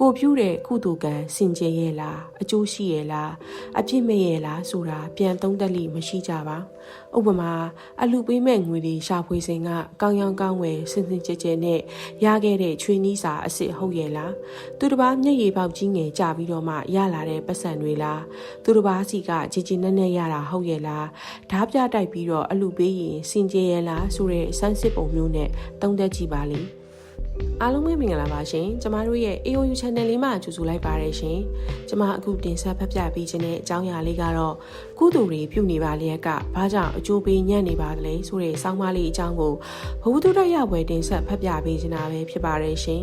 ကိုပြုတဲ့ကုသိုလ်ကံစင်ကြယ်ရဲ့လားအကျိုးရှိရဲ့လားအပြစ်မဲ့ရဲ့လားဆိုတာပြန်သုံးသပ်လိမရှိကြပါဥပမာအလူပေးမဲ့ငွေတွေရှာဖွေစဉ်ကကောင်းရောင်းကောင်းဝယ်စင်စင်ကြဲကြဲနဲ့ရခဲ့တဲ့ချွေးနီးစာအစ်စ်ဟုတ်ရဲ့လားသူတစ်ပါးမျက်ရည်ပေါက်ကြီးငယ်ကြပြီးတော့မှရလာတဲ့ပတ်စံတွေလားသူတစ်ပါးစီကជីជីနက်နက်ရတာဟုတ်ရဲ့လားဓားပြတိုက်ပြီးတော့အလူပေးရင်စင်ကြယ်ရဲ့လားဆိုတဲ့စမ်းစစ်ပုံမျိုးနဲ့သုံးသပ်ကြည့်ပါလိမ့် အားလုံးပဲမင်္ဂလာပါရှင်ကျမတို့ရဲ့ AOU Channel လေးမှာကြိုဆိုလိုက်ပါရရှင်ကျမအခုတင်ဆက်ဖတ်ပြပေးခြင်းတဲ့အကြောင်းအရာလေးကတော့ကုသိုလ်တွေပြုနေပါလျက်ကဘာကြောင့်အကျိုးပေးညံ့နေပါသလဲဆိုတဲ့စောင်းမလေးအကြောင်းကိုဘဝတုဒ္ဒရဝယ်တင်ဆက်ဖတ်ပြပေးခြင်းတာပဲဖြစ်ပါရရှင်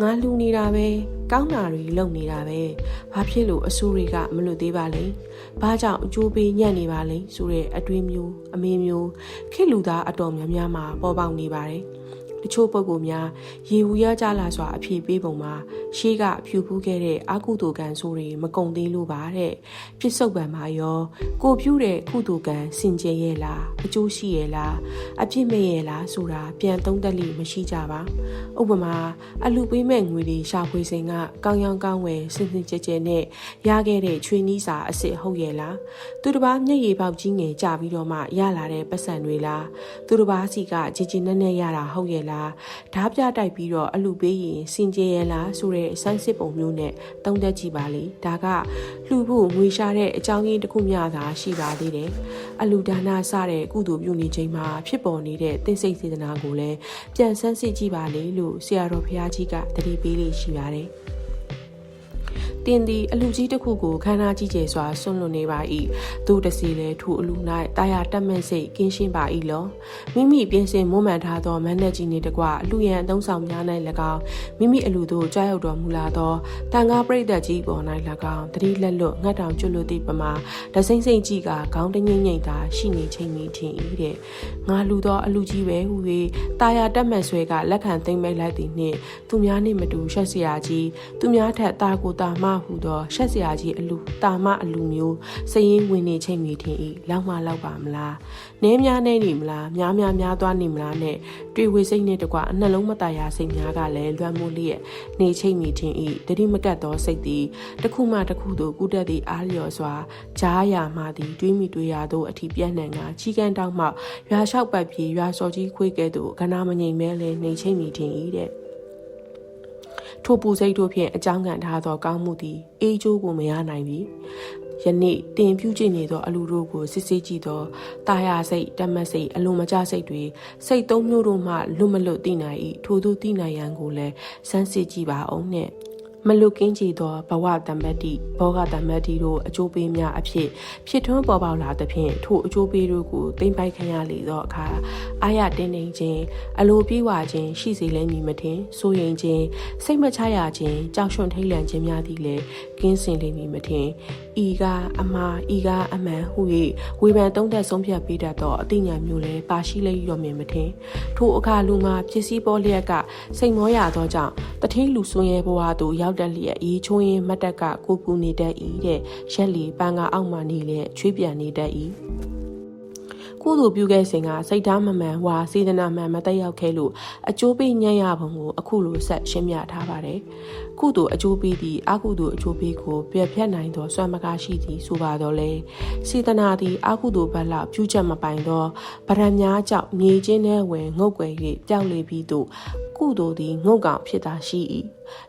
ငါလူနေတာပဲကောင်းတာတွေလုပ်နေတာပဲဘာဖြစ်လို့အဆိုးတွေကမလွတ်သေးပါလဲဘာကြောင့်အကျိုးပေးညံ့နေပါလဲဆိုတဲ့အတွေးမျိုးအမေးမျိုးခေလူသားအတော်များများမှာပေါ်ပေါက်နေပါတယ် တချို့ပုဂ္ဂိုလ်များရေဝူရကြလာစွာအဖြေပေးပုံမှာရှေးကဖြူဖူးခဲ့တဲ့အာကုသိုလ်ကံဆိုတွေမကုံသေးလို့ပါတဲ့ပြစ္ဆုတ်ပံမှာရောကိုပြုတဲ့ကုသိုလ်ကံစင်ကြယ်ရဲ့လားအကျိုးရှိရဲ့လားအပြစ်မဲ့ရဲ့လားဆိုတာပြန်သုံးသပ်လိမရှိကြပါဥပမာအလူပေးမဲ့ငွေတွေရှာဖွေစဉ်ကကောင်းရောင်းကောင်းဝယ်စင်စင်ကြဲကြဲနဲ့ရခဲ့တဲ့ချွေးနီးစာအစ်စ်ဟုတ်ရဲ့လားသူတစ်ပါးမျက်ရည်ပေါက်ကြီးငယ်ကြပြီးတော့မှရလာတဲ့ပတ်စံတွေလားသူတစ်ပါးစီကជីជីနက်နက်ရတာဟုတ်ရဲ့လားဓားပြတိုက်ပြီးတော့အလူပေးရင်စင်ကြယ်ရဲ့လားဆိုတဲ့စမ်းစစ်ပုံမျိုးနဲ့သုံးသက်ကြည့်ပါလေဒါကလှူဖို့ငွေရှာတဲ့အကြောင်းရင်းတစ်ခုမျှသာရှိပါသေးတယ်အလူဒါနစတဲ့ကုသိုလ်ပြုနေချိန်မှာဖြစ်ပေါ်နေတဲ့သိစိတ်စေတနာကိုလည်းပြန်ဆန်းစစ်ကြည့်ပါလေလို့ဆရာတော်ဘုရားကြီးကတတိပေးလေးရှိပါတယ် တင်သည်အလူကြီးတစ်ခုကိုခန္ဓာကြီးကျယ်စွာဆွန့်လွတ်နေပါ၏သူတစီလဲထူအလူ၌တာယာတက်မဲ့စိတ်ကင်းရှင်းပါ၏လောမိမိပြင်ဆင်မွမ်းမံထားသောမန်းနဲ့ကြီးနေတကွအလူရန်အသုံးဆောင်များ၌၎င်းမိမိအလူတို့ကြားရောက်တော်မူလာသောတန်ခါပရိသတ်ကြီးပေါ်၌၎င်းတတိလက်လွတ်ငတ်တောင်ကျွတ်လွတ်သည့်ပမာတစိမ့်စိမ့်ကြီးကခေါင်းတငိမ့်ငိမ့်သာရှိနေချိန်မီထင်၏တဲ့ငါလူသောအလူကြီးပဲဟူ၍တာယာတက်မဲ့ဆွဲကလက်ခံသိမ့်မိတ်လိုက်သည်နှင့်သူများနှင့်မတူရှက်စရာကြီးသူများထက်တာကိုတာမဟူသောရှက်စရာကြီးအလူတာမအလူမျိုးစရင်ဝင်နေချိန်မီထင်၏လောက်မလောက်ပါမလားနည်းများနေနေမလားများများများသွားနေမလားနဲ့တွေ့ဝေစိတ်နဲ့တကွအနှလုံးမတရာစိတ်များကလည်းလွမ်းမိုးလျက်နေချိန်မီထင်၏တတိမကတ်သောစိတ်သည်တစ်ခုမှတစ်ခုသို့ကူးတက်သည့်အားလျော်စွာကြားရမှသည်တွေးမိတွေးရသောအထီးပြန့်နှံ့ကကြီးကန်းတောက်မှရွာလျှောက်ပတ်ပြေးရွာစော်ကြီးခွေးကဲ့သို့ကနာမငိမ့်မဲလဲနေချိန်မီထင်၏တဲ့ ထိုပူစိတ်တို့ဖြင့်အကြောင်းခံထားသောကောင်းမှုသည်အေးကျိုးကိုမရနိုင်ပြီယနေ့တင်ပြုကျင့်နေသောအလူတို့ကိုစစ်စစ်ကြည့်သောတာယာစိတ်တမတ်စိတ်အလိုမကျစိတ်တွေစိတ်သုံးမျိုးတို့မှလွတ်မလွတ်သိနိုင်၏ထို့သို့သိနိုင်ရန်ကိုလည်းစမ်းစစ်ကြည့်ပါအောင်နှင့် မလုကင်းကြည်သောဘဝတမ္ပတိဘောဂတမ္ပတိတို့အကျိုးပေးများအဖြစ်ဖြစ်ထွန်းပေါ်ပေါက်လာသဖြင့်ထိုအကျိုးပေးတို့ကိုတင်ပိုက်ခံရလေသောအခါအာရတင်းနေခြင်းအလိုပြေးဝခြင်းရှိစေလဲမည်မထင်စိုးရင်ခြင်းစိတ်မချရခြင်းကြောက်ရွံ့ထိတ်လန့်ခြင်းများသည်လည်းကင်းစင်လိမ့်မည်မထင်ဤကအမှားဤကအမှန်ဟု၍ဝေဖန်သုံးသပ်ဆုံးဖြတ်ပေးတတ်သောအသိဉာဏ်မျိုးလည်းပါရှိလိမ့်ရောမည်မထင်ထိုအခါလူမှာဖြစ်စည်းပေါ်လျက်ကစိတ်မောရသောကြောင့် တထင်းလူဆွန်ရဲဘဝသို့ရောက်တတ်လျက်အေးချိုးရင်မတ်တက်ကကိုပူနေတတ်၏တဲ့ရက်လီပန်းကအောက်မှနေလျက်ချွေးပြန်နေတတ်၏ ကုသိုလ်ပြုခဲ့စဉ်ကစိတ်သားမမှန်ဝါစေတနာမှန်မတက်ရောက်ခဲ့လို့အကျိုးပေးညံ့ရပုံကိုအခုလိုဆက်ရှင်းပြထားပါတယ်။ကုသိုလ်အကျိုးပေးသည့်အကုသိုလ်အကျိုးပေးကိုပြည့်ဖြတ်နိုင်သောစွမ်းမကားရှိသည်ဆိုပါတော့လေ။စေတနာသည်အကုသိုလ်ဘက်လောက်ပြုချက်မပိုင်သောဗရံများကြောင့်မြေချင်းထဲဝင်ငုတ်ွယ်၍ပျောက်လေပြီးသို့ကုသိုလ်သည်ငုတ်ကောင်ဖြစ်သာရှိ၏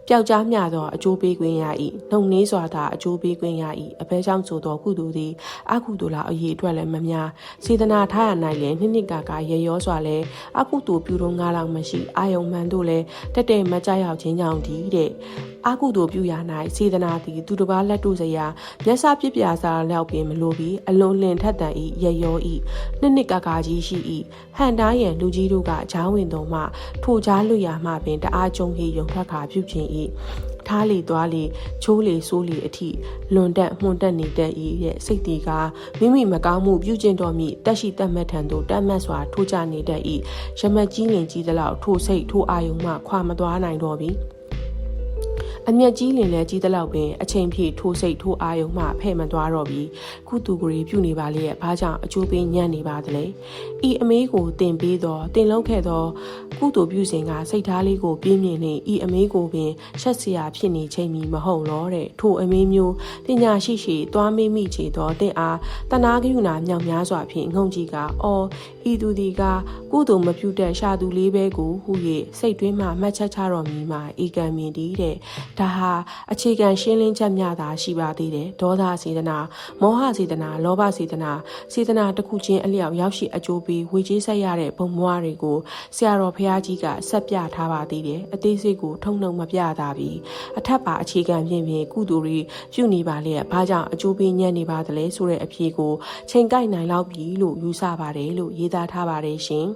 ပျောက်ကြားမျှသောအကျိုးပေးခွင့်ရ၏နှုံနှေးစွာသာအကျိုးပေးခွင့်ရ၏အဘဲကြောင့်ဆိုသောကုသိုလ်သည်အကုသိုလ်လားအရေးအတွက်လည်းမများစေတနာထားရနိုင်လည်းနှစ်နှစ်ကာကာရေရောစွာလည်းအကုသိုလ်ပြုတော့ငါလောက်မရှိအာယုံမှန်တို့လည်းတက်တဲ့မကြရောက်ခြင်းကြောင့်ဒီတဲ့အကုသိုလ်ပြုရ၌စေတနာသည်သူတစ်ပါးလက်တို့စရာမျက်စာပြပြစားလျောက်ပင်မလိုပြီးအလွန်လင်ထက်တန်ဤရေရောဤနှစ်နှစ်ကာကာကြီးရှိဤဟန်တိုင်းရန်လူကြီးတို့ကဂျားဝင်တော်မှထိုကြားလွတ်ရမှပင်တအားကြုံဟေယုံထွက်ခါပြုခြင်းဤထားလီသွားလီချိုးလီဆိုးလီအထိလွန်တက်မှုန်တက်နေတတ်၏ရဲ့စိတ်တီကမိမိမကောင်းမှုပြုကျင့်တော်မူတက်ရှိတတ်မှတ်ထံသို့တတ်မှတ်စွာထိုးကြနေတတ်၏ရမတ်ကြီးလင်ကြီးသလောက်ထိုစိတ်ထိုအာယုံမှခွာမသွားနိုင်တော့ပြီ အအမျက်ကြီးလင်လဲကြီးတလောက်ပင်အချိန်ပြည့်ထိုးစိတ်ထိုးအာယုံမှဖဲ့မသွားတော့ပြီးကုသူကလေးပြုနေပါလေရဲ့ဘာကြောင့်အကျိုးပေးညံ့နေပါသလဲဤအမေးကိုတင်ပေးတော့တင်လောက်ခဲ့တော့ကုသူပြုစဉ်ကစိတ်ထားလေးကိုပြင်းပြင်းနေဤအမေးကိုပင်ရှက်စရာဖြစ်နေချိန်မီမဟုတ်တော့တဲ့ထိုအမေးမျိုးပညာရှိရှိသွားမေးမိချေတော့တင့်အားတနာကယူနာမြောက်များစွာဖြင့်ငုံကြီးကအော်ဤသူဒီကကုသူမပြုတဲ့ရှာသူလေးပဲကိုဟူ၍စိတ်တွင်းမှမှတ်ချက်ချတော်မူမှာဤကံမြင်သည်တဲ့ဒါဟာအခြေခံရှင်းလင်းချက်များသာရှိပါသေးတယ်ဒေါသစေတနာမောဟစေတနာလောဘစေတနာစေတနာတစ်ခုချင်းအလျောက်ရောက်ရှိအကျိုးပေးဝေကြီးဆက်ရတဲ့ဘုံဘွားတွေကိုဆရာတော်ဖះကြီးကဆက်ပြထားပါသေးတယ်အသေးစိတ်ကိုထုံနှုံမပြတာပြီးအထက်ပါအခြေခံဖြင့်ဖြင့်ကုသိုလ်တွေပြုနေပါလေဘာကြောင့်အကျိုးပေးညံ့နေပါသလဲဆိုတဲ့အဖြေကိုချိန်ကိုက်နိုင်လောက်ပြီလို့ယူဆပါတယ်လို့ရေးသားထားပါတယ်ရှင်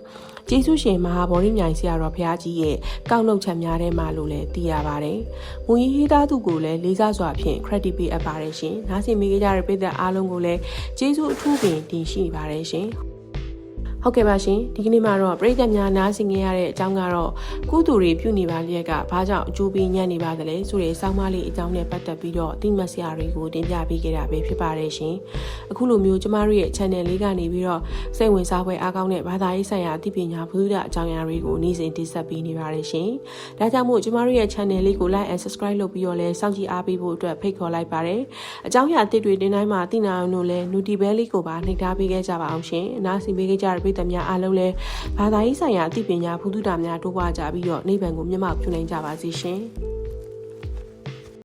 ကျေးဇူးရှင်မဟာဗောဓိမြိုင်ဆရာတော်ဖះကြီးရဲ့ကောက်နှုတ်ချက်များထဲမှာလို့လည်းသိရပါတယ်။ငွေရေးသားသူကိုလည်းလေးစားစွာဖြင့် credit ပေးအပ်ပါတယ်ရှင်။နားဆင်မိကြတဲ့ပြည်သက်အားလုံးကိုလည်းကျေးဇူးအထူးပင်တင်ရှိပါတယ်ရှင်။ ဟုတ်ကဲ့ပါရှင်ဒီကနေ့မှာတော့ပြည်သက်များနားဆင်ကြရတဲ့အကြောင်းကတော့ကုသူတွေပြုနေပါလျက်ကဘာကြောင့်အကျိုးပေးညံ့နေပါသလဲဆိုတဲ့စောင်းမလေးအကြောင်းနဲ့ပတ်သက်ပြီးတော့တိမတ်ဆရာတွေကိုတင်ပြပေးခဲ့တာပဲဖြစ်ပါတယ်ရှင်အခုလိုမျိုးကျမတို့ရဲ့ channel လေးကနေပြီးတော့စိတ်ဝင်စားဖွယ်အားကောင်းတဲ့ဘာသာရေးဆိုင်ရာအသိပညာဘုဒ္ဓအကြောင်းအရာတွေကိုနေ့စဉ်တင်ဆက်ပေးနေပါတယ်ရှင်ဒါကြောင့်မို့ကျမတို့ရဲ့ channel လေးကို like and subscribe လုပ်ပြီးတော့လည်းစောင့်ကြည့်အားပေးဖို့အတွက်ဖိတ်ခေါ်လိုက်ပါတယ်အကြောင်းအရာအသစ်တွေတင်တိုင်းမှာသိနာအောင်လို့လည်း noti bell လေးကိုပါနှိပ်ထားပေးခဲ့ကြပါအောင်ရှင်အနားဆင်ပေးခဲ့ကြတဲ့ပြည်သက်များအားလုံးလည်းဘာသာရေးဆိုင်ရာအသိပညာဘုဒ္ဓတာများတိုးပွားကြပြီးတော့နိဗ္ဗာန်ကိုမျက်မှောက်ပြုနိုင်ကြပါစေရှင်